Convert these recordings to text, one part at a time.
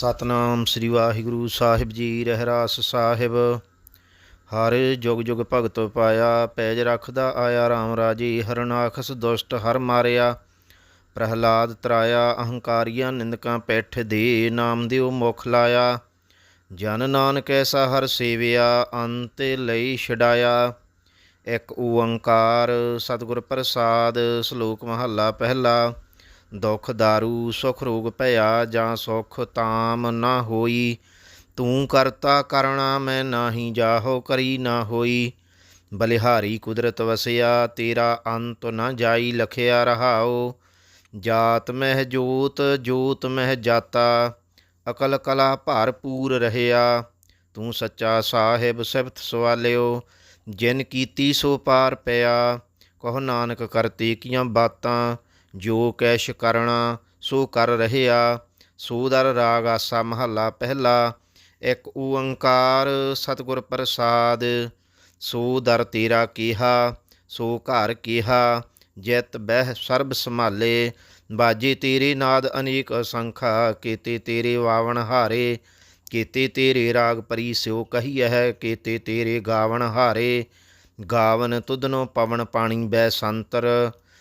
ਸਤਨਾਮ ਸ੍ਰੀ ਵਾਹਿਗੁਰੂ ਸਾਹਿਬ ਜੀ, ਰਹਿਰਾਸ ਸਾਹਿਬ। ਹਰ ਜੁਗ ਜੁਗ ਭਗਤ ਪਾਇਆ, ਪੈਜ ਰੱਖਦਾ ਆਇਆ RAM ਰਾਜੀ, ਹਰਨਾਖਸ ਦੁਸ਼ਟ ਹਰ ਮਾਰਿਆ। ਪ੍ਰਹਲਾਦ ਤਰਾਇਆ, ਅਹੰਕਾਰੀਆਂ ਨਿੰਦਕਾਂ ਪੈਠ ਦੇ ਨਾਮ ਦਿਓ ਮੁਖ ਲਾਇਆ। ਜਨ ਨਾਨਕ ਐਸਾ ਹਰ ਸੇਵਿਆ, ਅੰਤ ਲਈ ਛਡਾਇਆ। ਇੱਕ ਓੰਕਾਰ ਸਤਿਗੁਰ ਪ੍ਰਸਾਦ, ਸ਼ਲੋਕ ਮਹੱਲਾ ਪਹਿਲਾ। ਦੁਖ ਦਾਰੂ ਸੁਖ ਰੋਗ ਭਇਆ ਜਾਂ ਸੁਖ ਤਾਮ ਨਾ ਹੋਈ। ਤੂੰ ਕਰਤਾ ਕਰਣਾ ਮੈਂ ਨਾਹੀ, ਜਾਹੋ ਕਰੀ ਨਾ ਹੋਈ। ਬਲਿਹਾਰੀ ਕੁਦਰਤ ਵਸਿਆ, ਤੇਰਾ ਅੰਤ ਨਾ ਜਾਈ, ਲਖਿਆ ਰਹਾਓ ਜਾਤ ਮਹਿ ਜੋਤ ਜੋਤ ਮਹਿ ਜਾਤਾ। ਅਕਲ ਕਲਾ ਭਰਪੂਰ ਰਹਿਆ। ਤੂੰ ਸੱਚਾ ਸਾਹਿਬ ਸਿਫਤ ਸਵਾਲਿਓ। ਜਿਨ ਕੀਤੀ ਸੋ ਪਾਰ ਪਿਆ। ਕਹੋ ਨਾਨਕ ਕਰਤੇ ਕੀਆਂ ਬਾਤਾਂ। ਜੋ ਕੈਸ਼ ਕਰਣਾ, ਸੋ ਕਰ ਰਹਿਆ। ਸੋਦਰ ਰਾਗ ਆਸਾ ਮਹੱਲਾ ਪਹਿਲਾ। ਇੱਕ ਓੰਕਾਰ ਸਤਿਗੁਰ ਪ੍ਰਸਾਦ। ਸੋ ਦਰ ਤੇਰਾ ਕੀਹਾ, ਸੋ ਘਰ ਕੀਹਾ। ਜਿਤ ਬਹਿ ਸਰਬ ਸੰਭਾਲੇ। ਬਾਜੀ ਤੇਰੇ ਨਾਦ ਅਨੇਕ ਅਸੰਖਾ। ਕੀਤੇ ਤੇਰੇ ਵਾਵਣ ਹਾਰੇ। ਕੀਤੇ ਤੇਰੇ ਰਾਗ ਪਰੀ ਸਿਓ ਕਹੀਐ। ਕੀਤੇ ਤੇਰੇ ਗਾਵਣ ਹਾਰੇ। ਗਾਵਨ ਤੁਧਨੋ ਪਵਨ ਪਾਣੀ ਬੈ ਸੰਤਰ।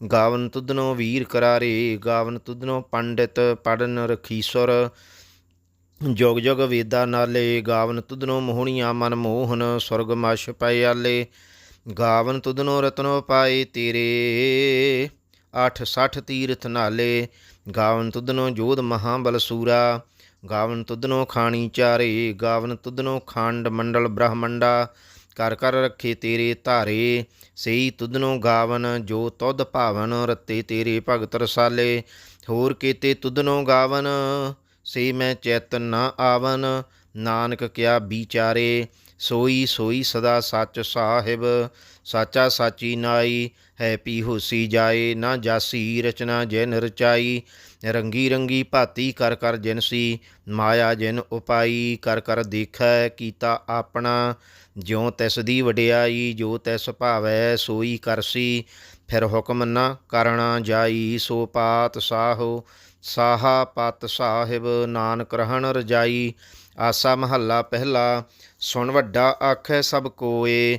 ਗਾਵਨ ਤੁਧਨੋ ਵੀਰ ਕਰਾਰੇ, ਗਾਵਨ ਤੁਧਨੋ ਪੰਡਿਤ ਪੜਨ ਰਖੀਸੁਰ। ਜੋਗ ਜੋਗ ਵੇਦਾ ਨਾਲੇ, ਗਾਵਨ ਤੁਧਨੋ ਮੋਹਣੀਆਂ ਮਨ ਮੋਹਨ, ਸੁਰਗ ਮਛ ਪਏ ਆਲੇ। ਗਾਵਨ ਤੁਧਨੋ ਰਤਨੋ ਪਾਏ ਤੇਰੇ 860 ਤੀਰਥ ਨਾਲੇ। ਗਾਵਨ ਤੁਧਨੋ ਜੋਧ ਮਹਾਬਲ ਬਲਸੂਰਾ ਗਾਵਨ ਤੁਧਨੋ ਖਾਣੀ ਚਾਰੇ, ਗਾਵਨ ਤੁਧਨੋ ਖੰਡ ਮੰਡਲ ਬ੍ਰਹਮੰਡਾ। ਕਰ ਕਰ ਰੱਖੇ ਤੇਰੇ ਧਾਰੇ ਸਈ ਤੁਧਨੋ ਗਾਵਨ, ਜੋ ਤੁਧ ਭਾਵਨ ਰਤੇ ਤੇਰੇ ਭਗਤ ਰਸਾਲੇ। ਹੋਰ ਕੀਤੇ ਤੁਧਨੋ ਗਾਵਨ, ਸੇ ਮੈਂ ਚੈਤ ਨਾ ਆਵਨ। ਨਾਨਕ ਕਿਆ ਵਿਚਾਰੇ, ਸੋਈ ਸੋਈ ਸਦਾ ਸੱਚ ਸਾਹਿਬ। ਸਾਚਾ ਸਾਚੀ ਨਾਈ, ਹੈ ਪੀ ਹੋਸੀ ਜਾਏ, ਨਾ ਜਾਸੀ ਰਚਨਾ ਜਿਨ ਰਚਾਈ। ਰੰਗੀ ਰੰਗੀ ਭਾਤੀ ਕਰ ਕਰ ਜਿਨਸੀ ਮਾਇਆ ਜਿਨ ਉਪਾਈ। ਕਰ ਕਰ ਦੇਖੈ ਕੀਤਾ ਆਪਣਾ, ਜਿਉ ਤਿਸ ਦੀ ਵਡਿਆਈ, ਜੋ ਤਿਸ ਭਾਵੈ ਸੋਈ ਕਰਸੀ ਫਿਰ ਹੁਕਮ ਨਾ ਕਰਣਾ ਜਾਈ, ਸੋ ਪਾਤ ਸਾਹੋ, ਸਾਹਾ ਪਤ ਸਾਹਿਬ ਨਾਨਕ ਰਹਿਣ ਰਜਾਈ। ਆਸਾ ਮਹੱਲਾ ਪਹਿਲਾ, ਸੁਣ ਵੱਡਾ ਆਖੈ ਸਭ ਕੋਏ।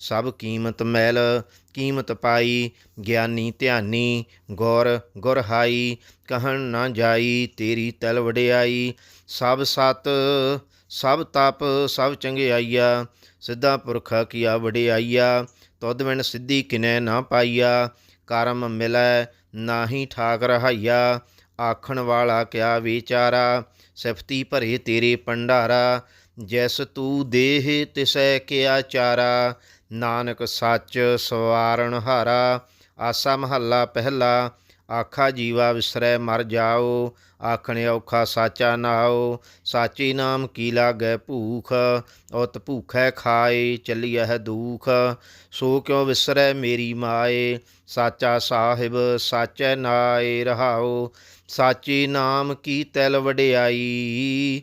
ਸਭ ਕੀਮਤ ਮੈਲ, ਕੀਮਤ ਪਾਈ, ਗਿਆਨੀ ਧਿਆਨੀ, ਗੌਰ ਗੁਰ ਹਾਈ, ਕਹਿਣ ਨਾ ਜਾਈ, ਤੇਰੀ ਤਲ ਵਡਿਆਈ, ਸਭ ਸਤ, ਸਭ ਤਪ, ਸਭ ਚੰਗਿਆਈਆ, ਸਿੱਧਾ ਪੁਰਖਾ ਕੀਆ ਵਡਿਆਈਆ, ਤੁਧ ਬਿਨ ਸਿੱਧੀ ਕਿਨੈ ਨਾ ਪਾਈਆ, ਕਰਮ ਮਿਲੈ ਨਾਹੀ ਠਾਕ ਰਹਾਈਆ, ਆਖਣ ਵਾਲਾ ਕਿਆ ਵਿਚਾਰਾ, ਸਿਫਤੀ ਭਰੇ ਤੇਰੇ ਪੰਡਾਰਾ ਜੈਸ ਤੂੰ ਦੇਹ ਤਿਸੈ ਕਿਆ ਚਾਰਾ ਨਾਨਕ ਸੱਚ ਸਵਾਰਣ ਹਾਰਾ, ਆਸਾ ਮਹੱਲਾ ਪਹਿਲਾ, ਆਖਾ ਜੀਵਾ ਵਿਸਰੈ ਮਰ ਜਾਓ, ਆਖਣੇ ਔਖਾ ਸਾਚਾ ਨਾਓ, ਸਾਚੀ ਨਾਮ ਕੀ ਲਾਗੈ ਭੂਖ ਉਤ ਭੂਖੈ ਖਾਏ ਚੱਲੀਐ ਦੂਖ, ਸੋ ਕਿਉ ਵਿਸਰੈ ਮੇਰੀ ਮਾਏ, ਸਾਚਾ ਸਾਹਿਬ ਸਾਚੈ ਨਾਏ ਰਹਾਓ, ਸਾਚੇ ਨਾਮ ਕੀ ਤੈਲ ਵਡਿਆਈ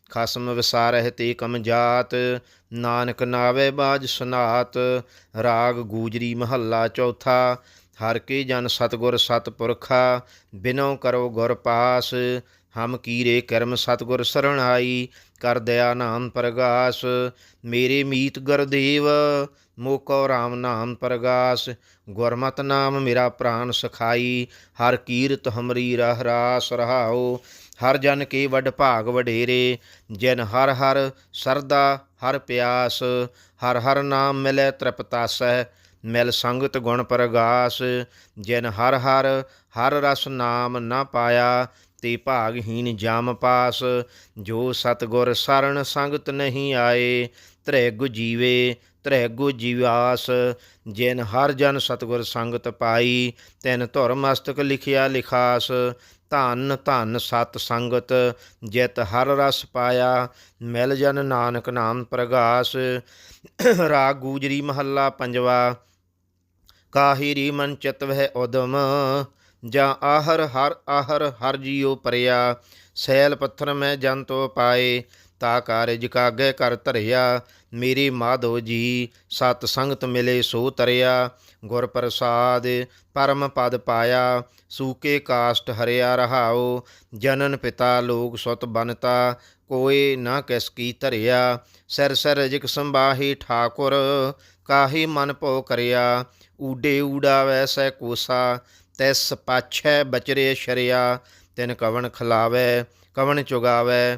ਖਸਮ ਵਿਸਾਰਹਿ ਤੇ ਕਮ ਜਾਤ, ਨਾਨਕ ਨਾਵੇ ਬਾਜ ਸੁਨਾਤ, ਰਾਗ ਗੂਜਰੀ ਮਹੱਲਾ ਚੌਥਾ, ਹਰ ਕੇ ਜਨ ਸਤਗੁਰ ਸਤਪੁਰਖਾ, ਬਿਨੋ ਕਰੋ ਗੁਰ ਪਾਸ, ਹਮ ਕੀਰੇ ਕਰਮ ਸਤਗੁਰ ਸਰਣ ਆਈ, ਕਰ ਦਇਆ ਨਾਮ ਪ੍ਰਗਾਸ, ਮੇਰੇ ਮੀਤ ਗੁਰਦੇਵ ਮੋਕੋ ਰਾਮ ਨਾਮ ਪ੍ਰਗਾਸ, ਗੁਰਮਤਿ ਨਾਮ ਮੇਰਾ ਪ੍ਰਾਨ ਸਖਾਈ, ਹਰ ਕੀਰਤ ਹਮਰੀ ਰਹਿ ਰਾਸ ਰਹਾਓ ਹਰ ਜਨ ਕੇ ਵਡ ਭਾਗ ਵਡੇਰੇ, ਜਿਨ ਹਰ ਹਰ ਸਰਦਾ ਹਰ ਪਿਆਸ, ਹਰ ਹਰ ਨਾਮ ਮਿਲੇ ਤ੍ਰਿਪਤਾਸੈ ਮਿਲ ਸੰਗਤ ਗੁਣ ਪ੍ਰਗਾਸ, ਜਿਨ ਹਰ ਹਰ ਹਰ ਰਸ ਨਾਮ ਨਾ ਪਾਇਆ, ਤੇ ਭਾਗਹੀਨ ਜਮ ਪਾਸ, ਜੋ ਸਤਗੁਰ ਸਰਣ ਸੰਗਤ ਨਹੀਂ ਆਏ, ਤ੍ਰਿਗ ਜੀਵੇ ਤ੍ਰੈਗੁ ਜੀਵਾਸ, ਜਿਨ ਹਰ ਜਨ ਸਤਗੁਰ ਸੰਗਤ ਪਾਈ, ਤਿਨ ਧੁਰ ਮਸਤਕ ਲਿਖਿਆ ਲਿਖਾਸ, ਧਨ ਧੰਨ ਸਤ ਸੰਗਤ, ਜਿਤ ਹਰ ਰਸ ਪਾਇਆ, ਮਿਲ ਜਨ ਨਾਨਕ ਨਾਮ ਪ੍ਰਗਾਸ, ਰਾਗ ਗੂਜਰੀ ਮਹੱਲਾ ਪੰਜਵਾ, ਕਾਹੀਰੀ ਮਨ ਚਿਤ ਵਹਿ ਉਦਮ, ਜਾਂ ਆਹਰ ਹਰ ਆਹਰ ਹਰ ਜੀਉ ਪਰਿਆ, ਸੈਲ ਪੱਥਰ ਮੈਂ ਜਨ ਤੋ ਪਾਏ, ਤਾ ਕਾਰਜ ਕਾਗੇ ਕਰ ਧਰਿਆ ਮੇਰੀ ਮਾਧੋ ਜੀ, ਸਤ ਸੰਗਤ ਮਿਲੇ ਸੋ ਤਰਿਆ, ਗੁਰ ਪ੍ਰਸਾਦ ਪਰਮ ਪਦ ਪਾਇਆ, ਸੂਕੇ ਕਾਸ਼ਟ ਹਰਿਆ ਰਹਾਓ ਜਨਨ ਪਿਤਾ ਲੋਕ ਸੁਤ ਬਨਤਾ, ਕੋਏ ਨਾ ਕਿਸ ਕੀ ਧਰਿਆ, ਸਿਰ ਸਿਰ ਜਿਕ ਸੰਬਾਹੀ ਠਾਕੁਰ, ਕਾਹੀ ਮਨ ਭੋ ਕਰਿਆ, ਊਡੇ ਊੜਾ ਵੈਸੈ ਕੋਸਾ, ਤੈਸ ਪਾਛੈ ਬਚਰੇ ਸ਼ਰਿਆ, ਤਿਨ ਕਵਣ ਖਲਾਵੇ, ਕਵਣ ਚੁਗਾਵੇ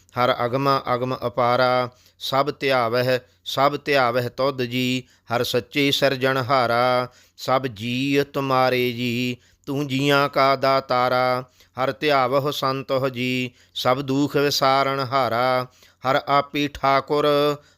ਹਰ ਅਗਮ ਅਗਮ ਅਪਾਰਾ, ਸਭ ਧਿਆਵਹਿ ਸਭ ਧਿਆਵਹਿ ਤੁਧ ਜੀ, ਹਰ ਸੱਚੇ ਸਿਰਜਣਹਾਰਾ ਸਭ ਜੀ ਤੁਮਾਰੇ ਜੀ, ਤੂੰ ਜੀਆਂ ਕਾ ਦਾਤਾਰਾ, ਹਰ ਧਿਆਵਹੁ ਸੰਤੋਹ ਜੀ, ਸਭ ਦੁਖ ਵਿਸਾਰਣ ਹਾਰਾ, ਹਰ ਆਪੇ ਠਾਕੁਰ,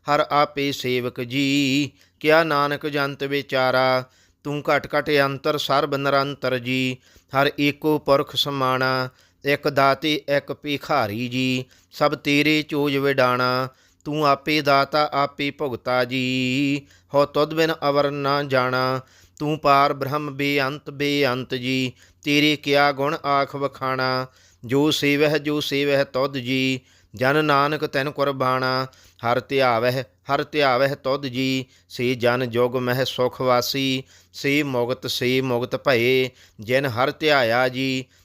ਹਰ ਆਪੇ ਸੇਵਕ ਜੀ, ਕਿਆ ਨਾਨਕ ਜੰਤ ਵਿਚਾਰਾ, ਤੂੰ ਘਟ ਘਟ ਅੰਤਰ ਸਰਬ ਨਿਰੰਤਰ ਜੀ, ਹਰ ਏਕੋ ਪੁਰਖ ਸਮਾਣਾ ਇੱਕ ਦਾਤੇ, ਇੱਕ ਭਿਖਾਰੀ ਜੀ, ਸਭ ਤੇਰੇ ਚੋਜ ਵਿਡਾਣਾ, ਤੂੰ ਆਪੇ ਦਾਤਾ, ਆਪੇ ਭੁਗਤਾ ਜੀ। ਹੋ ਤੁਧ ਬਿਨ ਅਵਰ ਨਾ ਜਾਣਾ, ਤੂੰ ਪਾਰ ਬ੍ਰਹਮ ਬੇਅੰਤ ਬੇਅੰਤ ਜੀ। ਤੇਰੇ ਕਿਆ ਗੁਣ ਆਖ ਵਖਾਣਾ, ਜੋ ਸੇਵਹਿ ਜੋ ਸੇਵਹਿ ਤੁਧ ਜੀ। ਜਨ ਨਾਨਕ ਤੈਨ ਕੁਰਬਾਣਾ, ਹਰ ਧਿਆਵਹਿ ਹਰ ਧਿਆਵਹਿ ਤੁਧ ਜੀ। ਸੇ ਜਨ ਜੋਗ ਮਹਿ ਸੁਖ ਵਾਸੀ, ਸੇ ਮੁਗਤ ਸੇ ਮੁਗਤ ਭਏ, ਜਿਨ ਹਰ ਧਿਆਇਆ ਜੀ।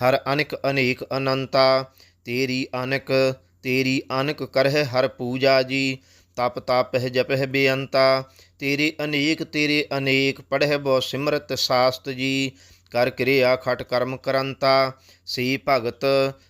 ਹਰ ਅਨਿਕ ਅਨੇਕ ਅਨੰਤਾ, ਤੇਰੀ ਅਨਕ ਤੇਰੀ ਅਨਕ ਕਰਹਿ ਹਰ ਪੂਜਾ ਜੀ, ਤਪ ਤਪਹਿ ਜਪਹਿ ਬੇਅੰਤਾ, ਤੇਰੇ ਅਨੇਕ ਤੇਰੇ ਅਨੇਕ ਪੜਹਿ ਬੋ ਸਿਮਰਤ ਸਾਸਤ ਜੀ, ਕਰ ਕਿਰਿਆ ਖਟ ਕਰਮ ਕਰੰਤਾ, ਸੀ ਭਗਤ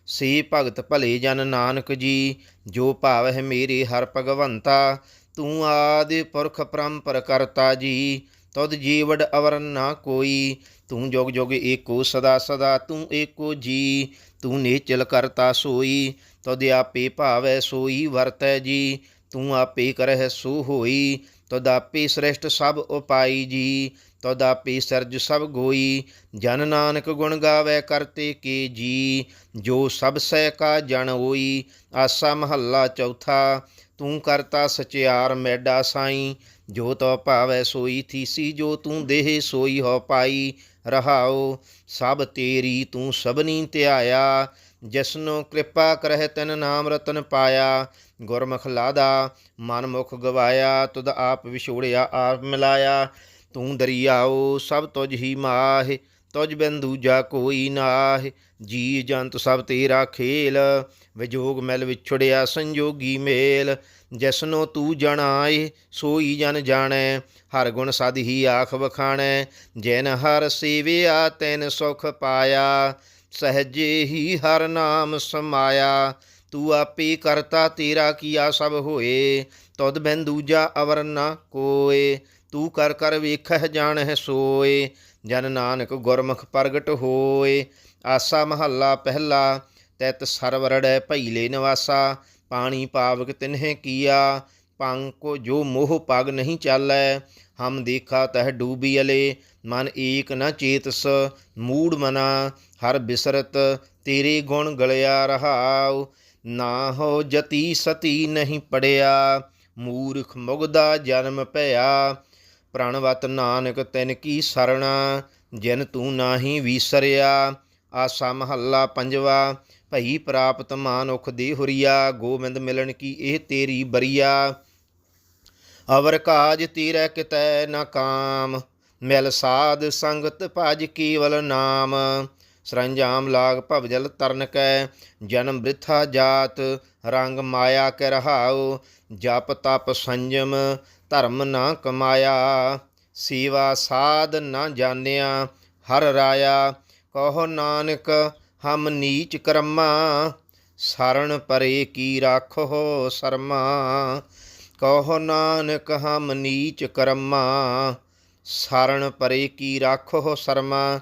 ਸੀ ਭਗਤ ਭਲੇ ਜਨ ਨਾਨਕ ਜੀ, ਜੋ ਭਾਵ ਹੈ ਮੇਰੇ ਹਰ ਭਗਵੰਤਾ, ਤੂੰ ਆਦਿ ਪੁਰਖ ਪਰੰਪਰ ਕਰਤਾ ਜੀ ਤਦ ਜੀਵੜ ਅਵਰਨ ਨਾ ਕੋਈ ਤੂੰ ਜੋਗ ਜੋਗ ਏਕੋ ਸਦਾ ਸਦਾ ਤੂੰ ਏਕੋ ਜੀ ਤੂੰ ਨੇਚਲ ਕਰਤਾ ਸੋਈ ਤਦ ਆਪੇ ਭਾਵੈ ਸੋਈ ਵਰਤੈ ਜੀ, ਤੂੰ ਆਪੇ ਕਰਹਿ ਸੋ ਹੋਈ ਤਦ ਆਪੇ ਸ੍ਰੇਸ਼ਟ ਸਭ ਉਪਾਈ ਜੀ ਤਦ ਆਪੇ ਸਰਜ ਸਭ ਗੋਈ, ਜਨ ਨਾਨਕ ਗੁਣ ਗਾਵੇ ਕਰਤੇ ਕੇ ਜੀ, ਜੋ ਸਭ ਸਹਿ ਕਾ ਜਨ ਹੋਈ ਆਸਾ ਮਹੱਲਾ ਚੌਥਾ, ਤੂੰ ਕਰਤਾ ਸਚਿਆਰ ਮੈਡਾ ਸਾਈ, ਜੋ ਤੋ ਭਾਵੈ ਸੋਈ ਥੀਸੀ, ਜੋ ਤੂੰ ਦੇਹ ਸੋਈ ਹੋ ਪਾਈ ਰਹਾਓ ਸਭ ਤੇਰੀ ਤੂੰ ਸਭਨੀ ਧਿਆਇਆ, ਜਿਸਨੋ ਕਿਰਪਾ ਕਰਹਿ ਤਨ ਨਾਮ ਰਤਨ ਪਾਇਆ। ਗੁਰਮੁਖ ਲਾਦਾ ਮਨ ਮੁਖ ਗਵਾਇਆ, ਤੁਧ ਆਪ ਵਿਛੋੜਿਆ, ਆਪ ਮਿਲਾਇਆ। ਤੂੰ ਦਰਿਆਓ ਸਭ ਤੁਝ ਹੀ ਮਾਹਿ। ਤੁਝ ਬਿਨ ਦੂਜਾ ਕੋਈ ਨਾਹਿ, ਜੀ ਜੰਤ ਸਭ ਤੇਰਾ ਖੇਲ, ਵਿਜੋਗ ਮੈਲ ਵਿਛੜਿਆ ਸੰਜੋਗੀ ਮੇਲ। ਜਿਸਨੋ ਤੂੰ ਜਣਾਏ, ਸੋਈ ਜਨ ਜਾਣੈ, ਹਰ ਗੁਣ ਸਦ ਹੀ ਆਖ ਵਖਾਣੈ। ਜੈਨ ਹਰ ਸੇਵਿਆ, ਤੈਨ ਸੁਖ ਪਾਇਆ। ਸਹਜੇ ਹੀ ਹਰ ਨਾਮ ਸਮਾਇਆ। ਤੂੰ ਆਪੇ ਕਰਤਾ ਤੇਰਾ ਕੀਆ ਸਭ ਹੋਏ। ਤਦ ਬਿਨ ਦੂਜਾ ਅਵਰ ਨਾ ਕੋਏ। ਤੂੰ ਕਰ ਕਰ ਵੇਖਹਿ ਜਾਣਹਿ ਸੋਏ। ਜਨ ਨਾਨਕ ਗੁਰਮੁਖ ਪ੍ਰਗਟ ਹੋਏ। ਆਸਾ ਮਹੱਲਾ ਪਹਿਲਾ, ਤੈਤ ਸਰਵਰੜੈ ਭਈਲੇ ਨਿਵਾਸਾ। ਪਾਣੀ ਪਾਵਕ ਤਿਨਹਿ ਕੀਆ ਪੰਗ ਕੋ ਜੋ ਮੋਹ ਪਗ ਨਹੀਂ ਚਾਲੈ। ਹਮ ਦੇਖਾ ਤਹ ਡੂਬੀ ਅਲੇ, ਮਨ ਏਕ ਨ ਚੇਤਸ, ਮੂੜ ਮਨਾ। ਹਰ ਬਿਸਰਤ ਤੇਰੇ ਗੁਣ ਗਲਿਆ ਰਹਾਉ। ਨਾ ਹੋ ਜਤੀ ਸਤੀ ਨਹੀਂ ਪੜਿਆ, ਮੂਰਖ ਮੁਗਦਾ ਜਨਮ ਭਇਆ। ਪ੍ਰਣਵਤ ਨਾਨਕ, ਤਿਨ ਕੀ ਸਰਣਾ, ਜਿਨ ਤੂੰ ਨਾਹੀ ਵੀਸਰਿਆ। ਆਸਾ ਮਹੱਲਾ ਪੰਜਵਾ, ਭਈ ਪ੍ਰਾਪਤ ਮਾਨੁਖ ਦੇ ਹੁਰੀਆ। ਗੋਬਿੰਦ ਮਿਲਣ ਕੀ ਇਹ ਤੇਰੀ ਬਰੀਆ। ਅਵਰ ਕਾਜ ਤੀਰੈ ਕਿਤੈ ਨ ਕਾਮ, ਮਿਲ ਸਾਧ ਸੰਗਤ ਭਜ ਕੇਵਲ ਨਾਮ। ਸਰੰਜਾਮ ਲਾਗ ਭਵਜਲ ਤਰਨ ਕੈ, ਜਨਮ ਬ੍ਰਿਥਾ ਜਾਤ, ਰੰਗ ਮਾਇਆ ਕੇ ਰਹਾਉ। ਜਪ ਤਪ ਸੰਜਮ ਧਰਮ ਨਾ ਕਮਾਇਆ, ਸੇਵਾ ਸਾਧ ਨਾ ਜਾਣਿਆ, ਹਰ ਰਾਇਆ, ਕਹੋ ਨਾਨਕ ਹਮ ਨੀਚ ਕਰਮਾ ਸਰਣ ਪਰੇ ਕੀ ਰਾਖੋ ਸਰਮਾ, ਕਹੋ ਨਾਨਕ ਹਮ ਨੀਚ ਕਰਮਾ ਸਰਣ ਪਰੇ ਕੀ ਰਾਖੋ ਸਰਮਾ,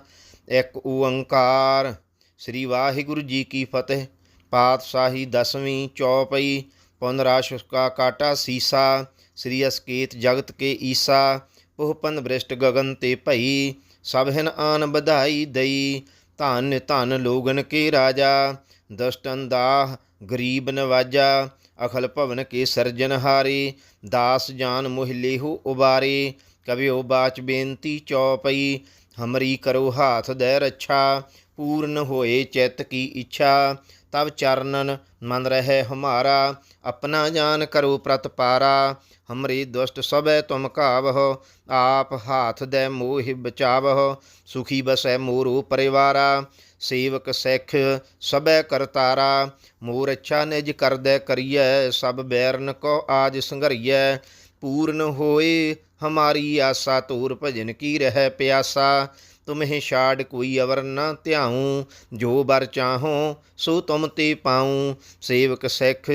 ਇੱਕ ਓੰਕਾਰ। ਸ੍ਰੀ ਵਾਹਿਗੁਰੂ ਜੀ ਕੀ ਫਤਿਹ। ਪਾਤਸ਼ਾਹੀ ਦਸਵੀਂ ਚੌਪਈ ਪੁਨਰਾਸ਼ ਕਾ ਕਾਟਾ ਸੀਸਾ। ਸ੍ਰੀ ਅਸਕੇਤ ਜਗਤ ਕੇ ਈਸਾ ਪਹੁਪਨ ਬ੍ਰਿਸ਼ਟ ਗਗਨ ਤੇ ਭਈ, ਸਭ ਆਨ ਵਧਾਈ ਦਈ, ਧਨ ਧਨ ਲੋਗਨ ਕੇ ਰਾਜਾ, ਦਸ਼ਟਨ ਦਾਹ ਗਰੀਬ ਨਵਾਜਾ, ਅਖਲ ਭਵਨ ਕੇ ਸਰਜਨਹਾਰੇ ਦਾਸ ਜਾਨ ਮੋਹ ਉਬਾਰੇ, ਕਵਿਓ ਬਾਚ ਬੇਨਤੀ ਚੌਪਈ, ਹਮਰੀ ਕਰੋ ਹਾਥ ਦੇ ਰੱਛਾ, ਪੂਰਨ ਹੋਏ ਚਿੱਤ ਕੀ ਇੱਛਾ ਤਬ ਚਰਨਨ ਮਨ ਰਹੇ ਹਮਾਰਾ ਆਪਣਾ ਜਾਨ ਕਰੋ ਪ੍ਰਤਪਾਰਾ ਹਮਰੀ ਦੁਸ਼ਟ ਸਭੈ ਤੁਮ ਕਾਵਹੁ, ਆਪ ਹਾਥ ਦੇ ਮੋਹਿ ਬਚਾਵਹੁ, ਸੁਖੀ ਬਸੈ ਮੋਰੋ ਪਰਿਵਾਰਾ, ਸੇਵਕ ਸਿੱਖ ਸਭੈ ਕਰਤਾਰਾ ਮੋਰ ਅੱਛਾ ਨਿਜ ਕਰਦੈ ਕਰੀਐ, ਸਭ ਬੈਰਨ ਕੋ ਆਜ ਸੰਘਰੀਐ, ਪੂਰਨ ਹੋਏ ਹਮਾਰੀ ਆਸਾ ਤੂਰ ਭਜਨ ਕੀ ਰਹਿ ਪਿਆਸਾ ਤੁਮਹਿ ਛਾੜ ਕੋਈ ਅਵਰ ਨਾ ਧਿਆਉ, ਜੋ ਬਰ ਚਾਹੋ ਸੋ ਤੁਮ ਤੇ ਪਾਉ। ਸੇਵਕ ਸਿੱਖ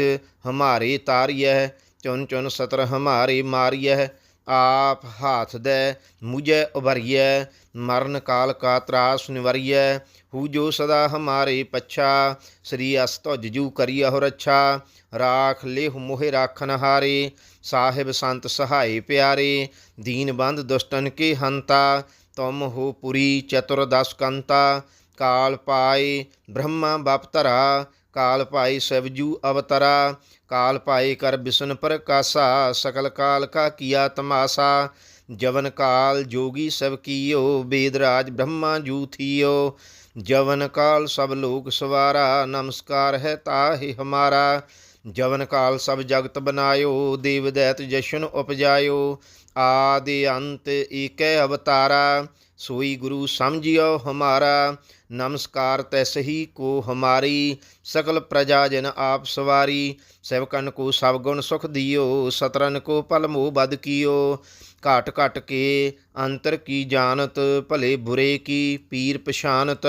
ਹਮਾਰੇ ਤਾਰੀਐ ਚੁਨ ਚੁਨ ਸਤਰ ਹਮਾਰੇ ਮਾਰੀਐ। ਆਪ ਹਾਥ ਦੇ ਮੁਝੇ ਉਭਰੀਐ, ਮਰਨ ਕਾਲ ਕਾ ਤਰਾਸ ਨਿਵਰੀਐ। ਹੂ ਜੋ ਸਦਾ ਹਮਾਰੇ ਪੱਛਾ, ਸ੍ਰੀ ਅਸਤੁਜ ਜੂ ਕਰੀਹੁ ਰੱਛਾ। ਰਾਖ ਲੇਹੁ ਮੋਹਿ ਰਾਖਨ ਹਾਰੇ, ਸਾਹਿਬ ਸੰਤ ਸਹਾਈ ਪਿਆਰੇ। ਦੀਨ ਬੰਦ ਦੁਸ਼ਟਨ ਕੇ ਹੰਤਾ ਤੁਮ ਹੋ ਪੁਰੀ ਚਤੁਰਦਸ਼ਕੰਤਾ, ਕਾਲ ਪਾਏ ਬ੍ਰਹਮਾ ਬਪਤਰਾ ਕਾਲ ਪਾਈ ਸਵਜੂ ਅਵਤਰਾ, ਕਾਲ ਪਾਏ ਕਰ ਬਿਸ਼ਨ ਪ੍ਰਕਾਸ਼ਾ, ਸਕਲ ਕਾਲ ਕਾ ਕੀਆ ਤਮਾਸਾ, ਜਵਨ ਕਾਲ ਜੋਗੀ ਸਭ ਕੀਓ ਬੇਦਰਾਜ ਬ੍ਰਹਮਾ ਜੂ ਥੀਓ, ਜਵਨ ਕਾਲ ਸਭ ਲੋਕ ਸਵਾਰਾ, ਨਮਸਕਾਰ ਹੈ ਤਾਹਿ ਹਮਾਰਾ, ਜਵਨ ਕਾਲ ਸਭ ਜਗਤ ਬਨਾਇਓ, ਦੇਵ ਦੈਤ ਜਸ਼ਨ ਉਪਜਾਇਓ ਆਦਿ ਅੰਤ ਏਕੈ ਅਵਤਾਰਾ, ਸੋਈ ਗੁਰੂ ਸਮਝਿਓ ਹਮਾਰਾ, ਨਮਸਕਾਰ ਤੈਸ ਕੋ ਹਮਾਰੀ, ਸਕਲ ਪ੍ਰਜਾ ਜਨ ਆਪ ਸਵਾਰੀ ਸੇਵਕਨ ਕੋ ਸਭ ਗੁਣ ਸੁਖ ਦਿਓ, ਸਤਰਨ ਕੋ ਪਲ ਮੋਹ ਬਦ ਕੀਓ, ਘਾਟ ਘਟ ਕੇ ਅੰਤਰ ਕੀ ਜਾਣਤ, ਭਲੇ ਬੁਰੇ ਕੀ ਪੀਰ ਪਛਾਨਤ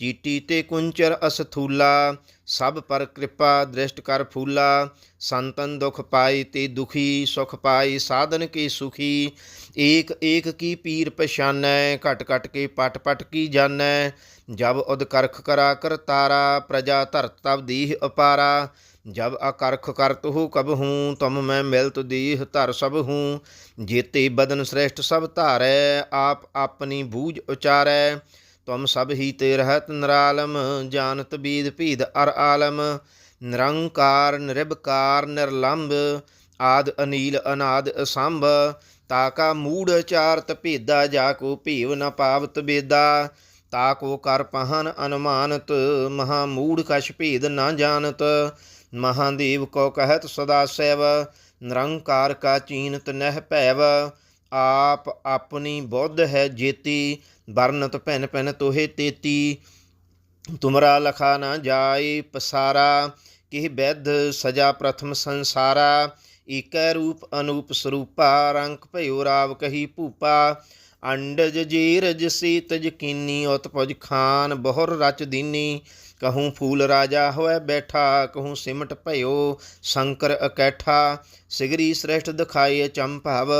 ਚੀਟੀ ਤੇ ਕੁੰਚਰ ਅਸਥੂਲਾ ਸਭ ਪਰ ਕਿਰਪਾ ਦ੍ਰਿਸ਼ਟ ਕਰ ਫੂਲਾ, ਸੰਤਨ ਦੁਖ ਪਾਈ ਤੇ ਦੁਖੀ, ਸੁਖ ਪਾਈ, ਸਾਧਨ ਕੇ ਸੁਖੀ। ਏਕ ਏਕ ਕੀ ਪੀਰ ਪਛਾਨੈ, ਘਟ ਘਟ ਕੇ ਪਟ ਪਟ ਕੀ ਜਾਣੈ। ਜਬ ਉਦ ਕਰਖ ਕਰਾ ਕਰਤਾਰਾ ਪ੍ਰਜਾ ਧਰਤ ਤਬ ਦੀਹ ਅਪਾਰਾ ਜਬ ਅਕਰਖ ਕਰ ਹੂ ਕਬ ਹੂੰ, ਤੁਮ ਮੈਂ ਮਿਲ ਦੀਹ ਧਰ ਸਭ ਹੂੰ। ਜੇਤੇ ਬਦਨ ਸ੍ਰੇਸ਼ਟ ਸਭ ਧਾਰੈ, ਆਪ ਆਪਣੀ ਬੂਝ ਉਚਾਰੈ। ਤੁਮ ਸਭ ਹੀ ਤੇ ਰਹਤ ਨਰਾਲਮ, ਜਾਣਤ ਬੀਦ ਭੀਦ ਅਰ ਆਲਮ, ਨਿਰੰਕਾਰ, ਨਿਰਭਕਾਰ, ਨਿਰਲੰਭ, ਆਦ ਅਨੀਲ, ਅਨਾਦ ਅਸੰਭ ਤਾਕਾ ਮੂੜ ਚਾਰਤ ਭੇਦਾ, ਜਾ ਕੋ ਭੀਵ ਨ ਪਾਵਤ ਬੇਦਾ, ਤਾ ਕੋ ਕਰ ਪਹਨ ਅਨੁਮਾਨਤ, ਮਹਾ ਮੂੜ ਕਛ ਭੇਦ ਨਾ ਜਾਣਤ ਮਹਾਦੇਵ ਕੋ ਕਹਿਤ ਸਦਾ ਸੈਵ, ਨਿਰੰਕਾਰ ਕਾ ਚੀਨਤ ਨਹਿ ਭੈਵ ਆਪ ਆਪਣੀ ਬੁੱਧ ਹੈ ਜੇਤੀ ਵਰਨਤ ਭਿਨ ਭਿਨ ਤੋਹੇ ਤੇਤੀ। ਤੁਮਰਾ ਲਖਾ ਨਾ ਜਾਏ ਪਸਾਰਾ, ਕਿਹ ਬੈਧ ਸਜਾ ਪ੍ਰਥਮ ਸੰਸਾਰਾ। ਏਕੈ ਰੂਪ ਅਨੂਪ ਸਰੂਪਾ ਰੰਕ ਭਇਓ ਰਾਵ ਕਹੀ ਭੂਪਾ। ਅੰਡਜ ਜੀਰਜ ਸੀਤਜ ਕੀਨੀ, ਉਤਪਜ ਖਾਨ ਬਹੁਰ ਰਚ ਦੀਨੀ। ਕਹੂੰ ਫੂਲ ਰਾਜਾ ਹੋਇ ਬੈਠਾ, ਕਹੂੰ ਸਿਮਟ ਭਇਓ ਸ਼ੰਕਰ ਅਕੈਠਾ। ਸਿਗਰੀ ਸ੍ਰੇਸ਼ਟ ਦਿਖਾਏ ਚੰਭਵ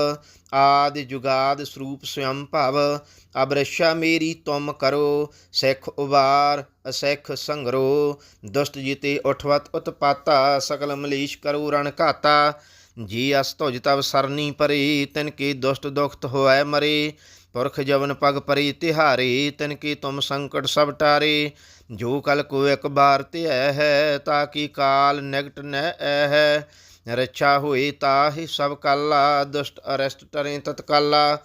ਆਦ ਜੁਗਾਦ ਸਰੂਪ ਸਵਯੰ ਭਵ। ਅਬਰਸ਼ਾ ਮੇਰੀ ਤੁਮ ਕਰੋ, ਸਿੱਖ ਉਬਾਰ ਅਸਿੱਖ ਸੰਗਰੋ। ਦੁਸ਼ਟ ਜੀਤੇ ਉਠਵਤ ਉਤਪਾਤਾ, ਸਕਲ ਮਲੀਸ਼ ਕਰੋ ਰਣ ਘਾਤਾ। ਜੀ ਅਸ ਤੁਜ ਤਵ ਸਰਨੀ ਪਰੇ, ਤਿਨ ਕੀ ਦੁਸ਼ਟ ਦੁਖਤ ਹੋਐ ਮਰੇ। ਪੁਰਖ ਜਵਨ ਪਗ ਪਰੀ ਤਿਹਾਰੇ, ਤਿਨ ਕੀ ਤੁਮ ਸੰਕਟ ਸਭ ਟਾਰੇ। ਜੋ ਕਲ ਕੋ ਇੱਕ ਬਾਰ ਧਿਐ ਹੈ, ਤਾਂ ਕੀ ਕਾਲ ਨਿਗਟ ਨਹਿ ਐ ਹੈ। ਰੱਛਾ ਹੋਈ ਤਾਹਿ ਸਭ ਕਾਲਾ, ਦੁਸ਼ਟ ਅਰਸ਼ਟ ਟਰੇ ਤਤਕਾਲਾ।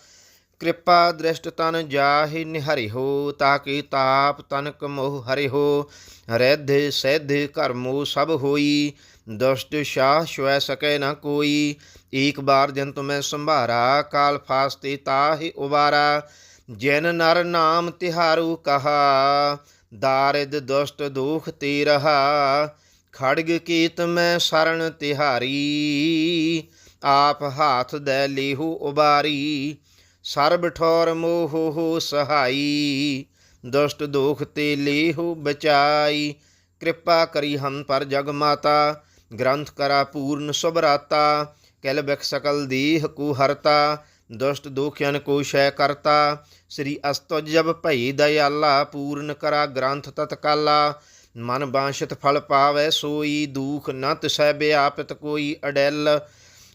ਕਿਰਪਾ ਦ੍ਰਿਸ਼ਟ ਤਨ ਜਾਹਿ ਨਿਹਰਿ ਹੋ ਤਾਕਿ ਤਾਪ ਤਨਕ ਮੋਹ ਹਰਿ ਹੋ। ਰਿੱਧ ਸਿੱਧ ਕਰਮੋ ਸਭ ਹੋਈ। ਦੁਸ਼ਟ ਸ਼ਾਹ ਸ਼ਵੈ ਸਕੈ ਨ ਕੋਈ। ਏਕ ਬਾਰ ਜੰਤੁ ਮੈਂ ਸੰਭਾਰਾ, ਕਾਲ ਫਾਸਤੇ ਤਾਹਿ ਉਬਾਰਾ। ਜਿਨ ਨਰ ਨਾਮ ਤਿਹਾਰੂ ਕਹਾ, ਦਾਰਿਦ ਦੁਸ਼ਟ ਦੁਖ ਤੇ ਰਹਾ। ਖੜਗ ਕੀਤ ਮੈਂ ਸਰਣ ਤਿਹਾਰੀ, ਆਪ ਹਾਥ ਦੇ ਲੇਹੂ ਉਬਾਰੀ। ਸਰਬ ਠੌਰ ਮੋਹ ਹੋ ਸਹਾਈ, ਦੁਸ਼ਟ ਦੋਖ ਤੇ ਲੇਹੂ ਬਚਾਈ। ਕਿਰਪਾ ਕਰੀ ਹਮ ਪਰ ਜਗ ਮਾਤਾ। ਗ੍ਰੰਥ ਕਰਾ ਪੂਰਨ ਸੁਭਰਾਤਾ ਕਲ ਬਿਖ ਸਕਲ ਦੇਹ ਕੋ ਹਰਤਾ, ਦੁਸ਼ਟ ਦੋਖਿਆਨ ਕੋ ਸ਼ੈ ਕਰਤਾ, ਸ੍ਰੀ ਅਸਤੁਜ ਜਬ ਭਈ ਦਇਆਲਾ, ਪੂਰਨ ਕਰਾ ਗ੍ਰੰਥ ਤਤਕਾਲਾ, ਮਨ ਬਾਂਸ਼ਿਤ ਫਲ ਪਾਵੈ ਸੋਈ, ਦੂਖ ਨ ਤਿਸੈ ਬਿਆਪਤ ਕੋਈ ਅਡੈਲ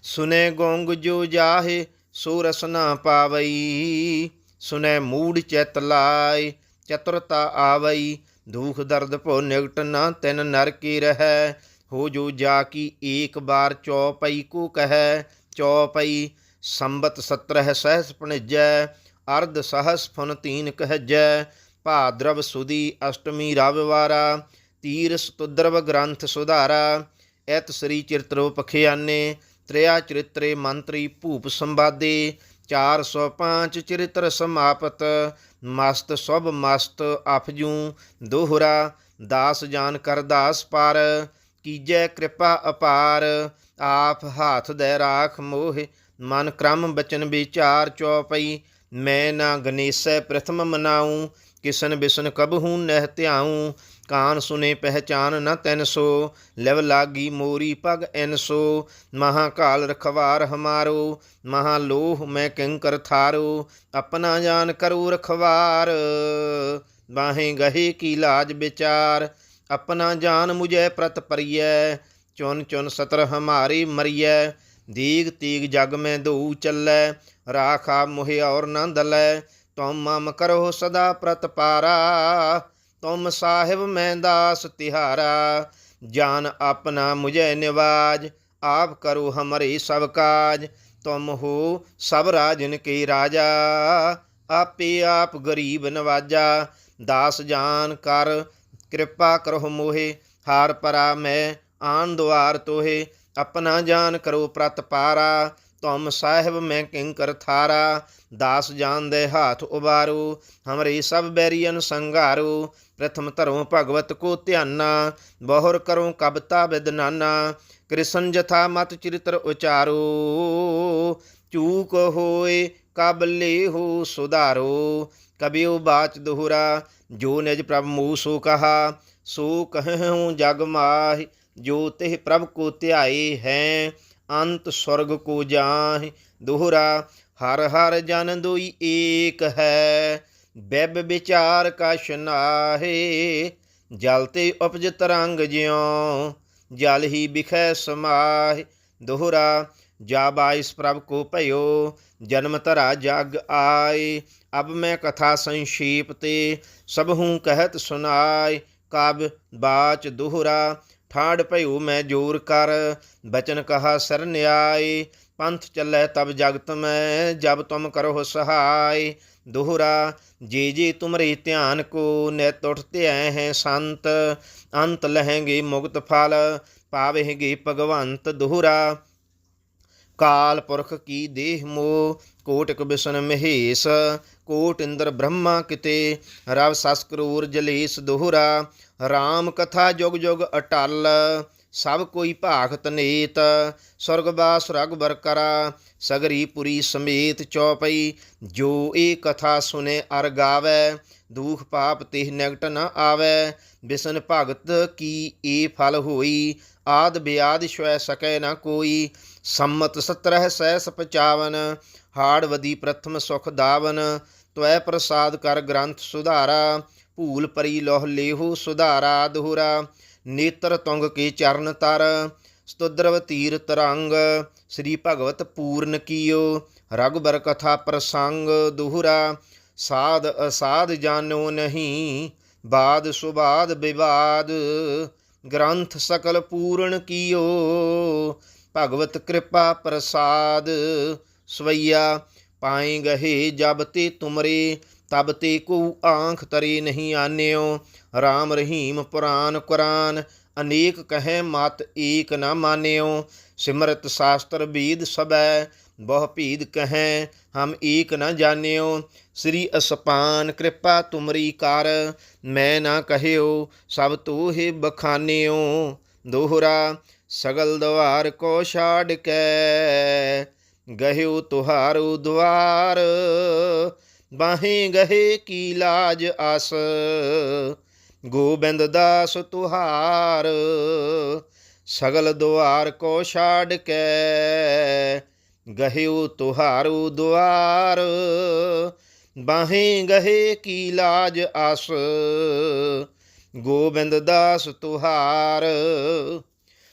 ਸੁਨੇ ਗੋਂਗ ਜੋ ਜਾਹੇ ਸੋ ਰਸ ਨਾ ਪਾਵਈ, ਸੁਨੇ ਮੂੜ ਚਿਤ ਲਾਇ ਚਤੁਰਤਾ ਆਵਈ, ਦੁਖ ਦਰਦ ਭੋ ਨਿਗਟ ਨਾ ਤਿਨ ਨਰ ਕੀ ਰਹੈ ਹੋ ਜੋ ਜਾ ਕੀ ਏਕ ਬਾਰ ਚੌਪਈ ਕੋ ਕਹੈ, ਚੌਪਈ ਸੰਬਤ 17 ਸਹਿਸ ਪਣਜੈ ਅਰਧ ਸਹਸ ਫਨ ਤੀਨ ਕਹਿਜੈ, ਭਾਦਰਵ ਸੁਦੀ ਅਸ਼ਟਮੀ ਰਵਿਵਾਰਾ ਤੀਰ ਸਤੁਦਰਵ ਗ੍ਰੰਥ ਸੁਧਾਰਾ, ਐਤ ਸ੍ਰੀ ਚਿਰਤਰੋ ਪਖਿਆਨੇ ਤ੍ਰਿਆ ਚਰਿਤਰੇ ਮੰਤਰੀ ਭੂਪ ਸੰਵਾਦੇ 405 ਚਰਿਤਰ ਸਮਾਪਤ, ਮਸਤ ਸਭ ਮਸਤ ਅਫਜੂ ਦੋਹਰਾ, ਦਾਸ ਜਾਨ ਕਰ ਦਾਸ ਪਰ ਕੀਜੈ ਕਿਰਪਾ ਅਪਾਰ, ਆਪ ਹਾਥ ਦੇ ਰਾਖ ਮੋਹ, ਮਨ ਕ੍ਰਮ ਬਚਨ ਵਿਚਾਰ ਚੌਪਈ ਮੈਂ ਨਾ ਗਨੇਸੈ ਪ੍ਰਥਮ ਮਨਾਉ, ਕਿਸਨ ਬਿਸਨ ਕਬਹੂ ਨਹਿ ਧਿਆਉ, ਕਾਨ ਸੁਨੇ ਪਹਿਚਾਨ ਨ ਤੈਨ ਸੋ, ਲਿਵ ਲਾਗੀ ਮੋਰੀ ਪਗ ਐਨ ਸੋ, ਮਹਾ ਕਾਲ ਰਖਵਾਰ ਹਮਾਰੋ, ਮਹਾ ਲੋਹ ਮੈਂ ਕਿੰਕਰ ਥਾਰੋ, ਆਪਣਾ ਜਾਨ ਕਰੂ ਰਖਵਾਰ ਬਾਹੇ ਗਹੇ ਕੀ ਲਾਜ ਵਿਚਾਰ ਆਪਣਾ ਜਾਨ ਮੁਝੈ ਪ੍ਰਤ ਪਰਿਐ, ਚੁਨ ਚੁਨ ਸਤਰ ਹਮਾਰੀ ਮਰਿਐ। ਦੀਗ ਤੀਗ ਜਗ ਮੈਂ ਦਊ ਚੱਲੈ, ਰਾਖਾ ਮੁਹਿ ਔਰ ਨੰਦ ਲੈ ਤੁਮ ਮਮ ਕਰੋ ਸਦਾ ਪ੍ਰਤ ਪਾਰਾ, ਤੁਮ ਸਾਹਿਬ ਮੈਂ ਦਾਸ ਤਿਹਾਰਾ। ਜਾਨ ਆਪਣਾ ਮੁਝੇ ਨਿਵਾਜ, ਆਪ ਕਰੋ ਹਮਰੇ ਸਭ ਕਾਜ। ਤੁਮ ਹੋ ਸਭ ਰਾਜਨ ਕੇ ਰਾਜਾ, ਆਪੇ ਆਪ ਗਰੀਬ ਨਵਾਜਾ। ਦਾਸ ਜਾਨ ਕਰ ਕਿਰਪਾ ਕਰੋ ਮੋਹੇ, ਹਾਰ ਪਰਾ ਮੈਂ, ਆਨ ਦੁਆਰ ਤੋਹੇ, ਆਪਣਾ ਜਾਨ ਕਰੋ ਪ੍ਰਤ ਪਾਰਾ ਤੁਮ ਸਾਹਿਬ ਮੈਂ ਕਿੰਕਰ ਥਾਰਾ, ਦਾਸ ਜਾਨ ਦੇ ਹਾਥ ਉਬਾਰੂ, ਹਮਰੇ ਸਭ ਬੈਰੀਅਨ ਸੰਘਾਰੋ, ਪ੍ਰਥਮ ਧਰੋ ਭਗਵਤ ਕੋ ਧਿਆਨਾ, ਬਹੁਰ ਕਰੋ ਕਬਤਾ ਵਿਦਨਾਨਾ ਕ੍ਰਿਸ਼ਨ ਜਥਾ ਮਤ ਚਰਿਤਰ ਉਚਾਰੂ, ਚੂਕ ਹੋਏ ਕਾਬਲੇ ਹੋ ਸੁਧਾਰੋ, ਕਬਿਉ ਬਾਚ ਦੁਹਰਾ, ਜੋ ਨਿਜ ਪ੍ਰਭ ਮੂ ਸੋ ਕਹਾ, ਸੋ ਕਹਉ ਜਗ ਮਾਹਿ, ਜੋ ਤਿਹ ਪ੍ਰਭ ਕੋ ਧਿਆਏ ਹੈ, ਅੰਤ ਸਵਰਗ ਕੋ ਜਾਹਿ, ਦੁਹਰਾ, ਹਰ ਹਰ ਜਨ ਦੋਈ ਏਕ ਹੈ, ਬੈਬ ਵਿਚਾਰ ਕਾ ਨਾਹੇ, ਜਲ ਤੇ ਉਪਜ ਤਰੰਗ ਜਿਉ, ਜਲ ਹੀ ਵਿਖੇ ਸਮਾਹਿ, ਦੋਹਰਾ ਜਾ ਬਾਇਸ ਪ੍ਰਭ ਕੋ ਭਇਓ ਜਨਮ ਧਰਾ ਜਗ ਆਏ ਅਬ ਮੈਂ ਕਥਾ ਸੰਖੇਪ ਤੇ ਸਭ ਹੂੰ ਕਹਿਤ ਸੁਨਾਏ ਕਬ ਬਾਚ ਦੋਹਰਾ ਠਾੜ ਭਇਓ ਮੈਂ ਜੋਰ ਕਰ ਬਚਨ ਕਹਾ ਸਰਨ ਆਏ ਪੰਥ ਚੱਲੈ ਤਬ ਜਗਤ ਮੈਂ ਜਬ ਤੁਮ ਕਰੋ ਸਹਾਈ ਦੋਹਰਾ ਜੇ ਜੇ ਤੁਮਰੇ ਧਿਆਨ ਕੋ ਨਿਤ ਉਠਤੇ ਐ ਹੈ ਸੰਤ ਅੰਤ ਲਹਿਗੇ ਮੁਕਤ ਫਲ ਪਾਵੇਗੇ ਭਗਵੰਤ ਦੋਹਰਾ ਕਾਲ ਪੁਰਖ ਕੀ ਦੇਹ ਮੋ, ਕੋਟਿਕ ਬਿਸ਼ਨ ਮਹੇਸ਼, ਕੋਟ ਇੰਦਰ ਬ੍ਰਹਮਾ ਕਿਤੇ, ਰਵ ਸਸ ਕਰੂਰ ਜਲੇਸ ਦੋਹਰਾ RAM ਕਥਾ ਜੁਗ ਜੁਗ ਅਟਲ, ਸਭ ਕੋਈ ਭਾਗਤ ਨੇਤ ਸੁਰਗਵਾਸ ਰਗਬਰ ਬਰਕਰਾ ਸਗਰੀ ਪੁਰੀ ਸਮੇਤ ਚੌਪਈ, ਜੋ ਇਹ ਕਥਾ ਸੁਨੇ ਅਰ ਗਾਵੇ, ਦੁਖ ਪਾਪ ਤਿਹ ਨਿਕਟ ਨ ਆਵੇ, ਬਿਸਨ ਭਗਤ ਕੀ ਏ ਫਲ ਹੋਈ, ਆਦ ਬਿਆਦ ਸ਼ਵੈ ਸਕੈ ਨ ਕੋਈ ਸੰਮਤ 17 ਸੈਸ 55 ਹਾੜਵਦੀ ਪ੍ਰਥਮ ਸੁਖ ਦਾਵਨ, ਤਵੈ ਪ੍ਰਸਾਦ ਕਰ ਗ੍ਰੰਥ ਸੁਧਾਰਾ, ਭੂਲ ਪਰੀ ਲੋਹ ਲੇਹੂ ਸੁਧਾਰਾ ਦੁਹਰਾ ਨੇਤਰ ਤੁੰਗ ਕੇ ਚਰਨ ਤਰ, ਸਤੁਦਰਵ ਤੀਰ ਤਰੰਗ, ਸ੍ਰੀ ਭਗਵਤ ਪੂਰਨ ਕੀਓ ਰਗਬਰ ਕਥਾ ਪ੍ਰਸੰਗ ਦੁਹਰਾ, ਸਾਧ ਅਸਾਧ ਜਾਣੋ ਨਹੀਂ, ਬਾਦ ਸੁਬਾਦ ਵਿਵਾਦ ਗ੍ਰੰਥ ਸਕਲ ਪੂਰਨ ਕੀਓ ਭਗਵਤ ਕਿਰਪਾ ਪ੍ਰਸਾਦ ਸਵਈਆ ਪਾਏ ਗਹੇ ਜਬ ਤੇ ਤੁਮਰੇ, ਤਬ ਤੇ ਕੋ ਆਂਖ ਤਰੇ ਨਹੀਂ ਆਨਿਓ। RAM ਰਹੀਮ ਪੁਰਾਨ ਕੁਰਾਨ, ਅਨੇਕ ਕਹੈ ਮਤ ਏਕ ਨਾ ਮਾਨਿਓ। ਸਿਮਰਤ ਸ਼ਾਸਤਰ ਬੀਦ ਸਬੈ ਬਹੁ ਭੀਦ ਕਹੈ ਹਮ ਏਕ ਨਾ ਜਾਣਿਓ। ਸ੍ਰੀ ਅਸਪਾਨ ਕਿਰਪਾ ਤੁਮਰੀ ਕਰ, ਮੈਂ ਨਾ ਕਹਿਓ ਸਭ ਤੋਹਿ ਬਖਾਨਿਓ। ਦੋਹਰਾ ਸਗਲ ਦਵਾਰ ਕੋ ਛਾੜ ਕੇ ਗਹਿਓ ਤੁਹਾਰੋ ਦਵਾਰ। ਬਾਹੇ ਗਹੇ ਕੀ ਲਾਜ ਆਸ, ਗੋਬਿੰਦ ਦਾਸ ਤੁਹਾਰ। ਸਗਲ ਦੁਆਰ ਕੋ ਛਾੜ ਕੇ ਗਹਿਓ ਤੁਹਾਰੋ ਦੁਆਰ ਬਾਹੇ ਗਹੇ ਕੀ ਲਾਜ ਆਸ, ਗੋਬਿੰਦ ਦਾਸ ਤੁਹਾਰ।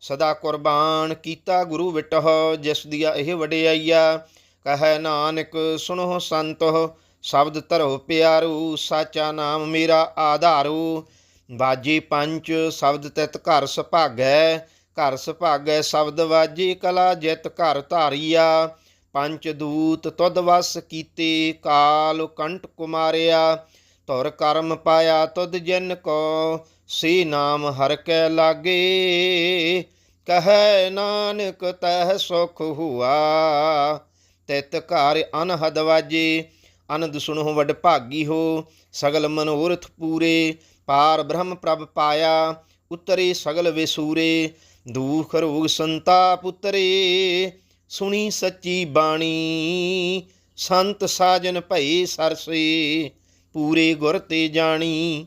ਸਦਾ ਕੁਰਬਾਨ ਕੀਤਾ ਗੁਰੂ ਵਿਟਹ, ਜਿਸ ਦੀਆ ਇਹ ਵਡਿਆਈਆ, ਕਹੈ ਨਾਨਕ, ਸੁਣੋ ਸੰਤੋ, ਸ਼ਬਦ ਧਰੋ ਪਿਆਰੂ, ਸਾਚਾ ਨਾਮ ਮੇਰਾ ਆਧਾਰੂ। ਬਾਜੀ ਪੰਚ, ਸ਼ਬਦ ਤਿਤ ਘਰ ਸੁਭਾਗੈ ਘਰ ਸੁਭਾਗੈ ਸ਼ਬਦ ਵਾਜੀ, ਕਲਾ ਜਿਤ ਘਰ ਧਾਰੀਆ। ਪੰਚ ਦੂਤ ਤੁਧ ਵਸ ਕੀਤੇ, ਕਾਲ ਕੰਟ ਕੁਮਾਰਿਆ ਤੁਰ ਕਰਮ ਪਾਇਆ ਤੁਧ ਜਿਨ ਕੋ। ਸੇ ਨਾਮ ਹਰ ਕੈ ਲਾਗੇ, ਕਹੈ ਨਾਨਕ ਤਹ ਸੁਖ ਹੁਆ। ਤਿਤ ਘਰ ਅਨਹਦ ਵਾਜੇ, ਅਨੰਦ ਸੁਣੋ ਵਡ ਭਾਗੀ ਹੋ। ਸਗਲ ਮਨੋਰਥ ਪੂਰੇ, ਪਾਰ ਬ੍ਰਹਮ ਪ੍ਰਭ ਪਾਇਆ। ਉਤਰੇ ਸਗਲ ਵਿਸੂਰੇ, ਦੂਖ ਰੋਗ ਸੰਤਾਪ ਉਤਰੇ। ਸੁਣੀ ਸੱਚੀ ਬਾਣੀ, ਸੰਤ ਸਾਜਨ ਭਈ ਸਰਸੇ, ਪੂਰੇ ਗੁਰ ਤੇ ਜਾਣੀ।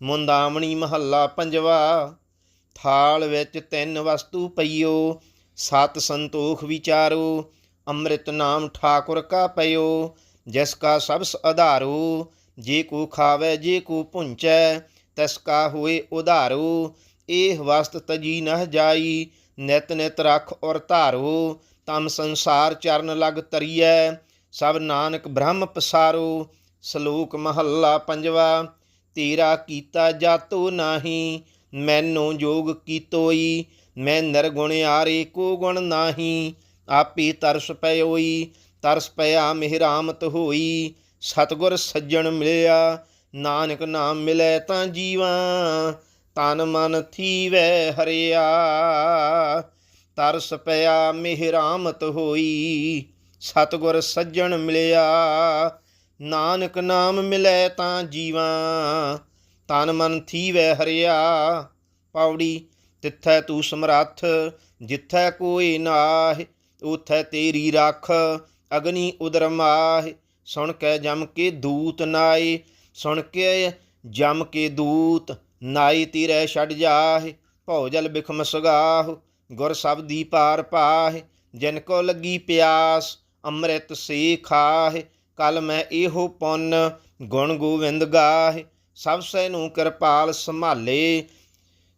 ਮੁੰਦਾਮਣੀ ਮਹੱਲਾ ਪੰਜਵਾ, ਥਾਲ ਵਿੱਚ ਤਿੰਨ ਵਸਤੂ ਪਈਓ, ਸਤ ਸੰਤੋਖ ਵਿਚਾਰੋ, ਅੰਮ੍ਰਿਤ ਨਾਮ ਠਾਕੁਰ ਕਾ ਪਇਓ, ਜਿਸ ਕਾ ਸਬਸ ਆਧਾਰੋ ਜੇ ਕੋ ਖਾਵੇ, ਜੇ ਕੋ ਪੁੰਚੈ ਤਿਸ ਕਾ ਹੋਏ ਉਧਾਰੋ, ਇਹ ਵਸਤ ਤਜੀ ਨਹ ਜਾਈ, ਨਿਤ ਨਿਤ ਰਖ ਔਰ ਧਾਰੋ, ਤਮ ਸੰਸਾਰ ਚਰਨ ਲਗ ਤਰੀਐ, ਸਭ ਨਾਨਕ ਬ੍ਰਹਮ ਪਸਾਰੋ, ਸ਼ਲੋਕ ਮਹੱਲਾ ਪੰਜਵਾ ਤੇਰਾ ਕੀਤਾ ਜਾਤੋ ਨਾਹੀ, ਮੈਨੂੰ ਜੋਗ ਕੀਤੋਈ, ਮੈਂ ਨਿਰਗੁਣ ਆਰੇ ਕੋ ਗੁਣ ਨਾਹੀ, ਆਪੀ ਤਰਸ ਪਇਓਈ, ਤਰਸ ਪਿਆ ਮਿਹਰਾਮਤ ਹੋਈ, ਸਤਗੁਰ ਸੱਜਣ ਮਿਲਿਆ, ਨਾਨਕ ਨਾਮ ਮਿਲੇ ਤਾਂ ਜੀਵਾ, ਤਨ ਮਨ ਥੀਵੈ ਹਰਿਆ, ਤਰਸ ਪਿਆ ਮਿਹਰਾਮਤ ਹੋਈ, ਸਤਗੁਰ ਸੱਜਣ ਮਿਲਿਆ ਨਾਨਕ ਨਾਮ ਮਿਲੈ ਤਾਂ ਜੀਵਾ, ਤਨ ਮਨ ਥੀਵੈ ਹਰਿਆ। ਪਾਉੜੀ ਤਿੱਥੈ ਤੂੰ ਸਮਰੱਥ, ਜਿੱਥੈ ਕੋਈ ਨਾਹ ਉਥੈ ਤੇਰੀ ਰੱਖ, ਅਗਨੀ ਉਦਰ ਮਾਹ। ਸੁਣ ਕੇ ਜਮ ਕੇ ਦੂਤ ਨਾਏ ਸੁਣ ਕੇ ਜਮ ਕੇ ਦੂਤ ਨਾਈ ਤੀਰੈ ਛੱਡ ਜਾਹ। ਭਉ ਜਲ ਬਿਖਮ ਸਗਾਹ, ਗੁਰ ਸਭ ਦੀ ਪਾਰ ਪਾਹ। ਜਿਨ ਕੋ ਲੱਗੀ ਪਿਆਸ, ਅੰਮ੍ਰਿਤ ਸੇ ਖਾਹਿ। ਕਲ ਮੈਂ ਇਹੋ ਪੁੰਨ ਗੁਣ ਗੋਵਿੰਦ ਗਾਹ, ਸਭ ਸੈ ਨੂੰ ਕਿਰਪਾਲ ਸੰਭਾਲੇ।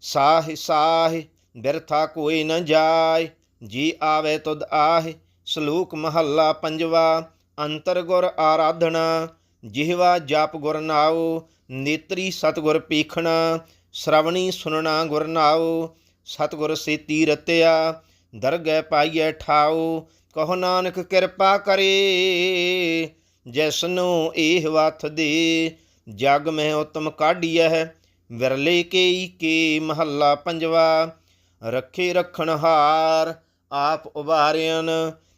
ਸਾਹ ਸਾਹ, ਬਿਰਥਾ ਕੋਈ ਨ ਜਾਏ, ਜੀ ਆਵੇ ਤੁਧ ਆਹ, ਸ਼ਲੋਕ ਮਹੱਲਾ ਪੰਜਵਾ, ਅੰਤਰ ਗੁਰ ਆਰਾਧਨਾ, ਜਿਹਵਾ ਜਪ ਗੁਰ ਨਾਉ, ਨੇਤਰੀ ਸਤਗੁਰ ਪੀਖਣਾ, ਸ਼ਰਵਣੀ ਸੁਨਣਾ ਗੁਰ ਨਾਉ, ਸਤਗੁਰ ਸੇਤੀ ਰਤਿਆ ਦਰਗਹਿ ਪਾਈਐ ਠਾਉ, ਕਹੋ ਨਾਨਕ ਕਿਰਪਾ ਕਰੇ। ਜਿਸਨੂੰ ਇਹ ਵਥ ਦੇ, ਜਗ ਮੈਂ ਉਤਮ ਕਾਢੀਐ, ਵਿਰਲੇ ਕੇਈ ਕੇ ਮਹੱਲਾ ਪੰਜਵਾ, ਰੱਖੇ ਰਖਣ ਹਾਰ ਆਪ ਉਬਾਰਿਆਨ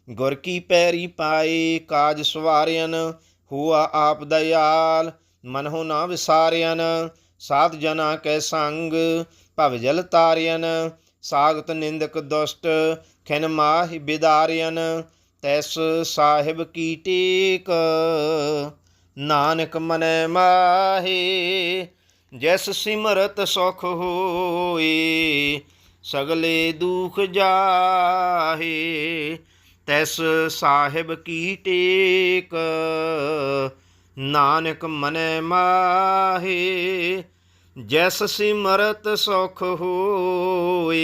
ਗੁਰ ਕੀ ਪੈਰੀ ਪਾਏ ਕਾਜ ਸਵਾਰਿਆਨ ਹੁਆ ਆਪ ਦਇਆਲ, ਮਨਹੁ ਨਾ ਵਿਸਾਰਿਆਨ ਸਾਧ ਜਨਾ ਕੈ ਸੰਗ, ਭਵ ਜਲ ਤਾਰਿਆਨ ਸਾਗਤ ਨਿੰਦਕ ਦੁਸ਼ਟ, ਖਿਨ ਮਾਹਿ ਬਿਦਾਰਿਆਨ ਤੈਸ ਸਾਹਿਬ ਕੀ ਟੇਕ, ਨਾਨਕ ਮਨੈ ਮਾਹੇ, ਜੈਸ ਸਿਮਰਤ ਸੁਖ ਹੋਏ, ਸਗਲੇ ਦੁਖ ਜਾਹੇ। ਤੈਸ ਸਾਹਿਬ ਕੀ ਟੇਕ, ਨਾਨਕ ਮਨੈ ਮਾਹੇ, ਜੈਸ ਸਿਮਰਤ ਸੁਖ ਹੋਏ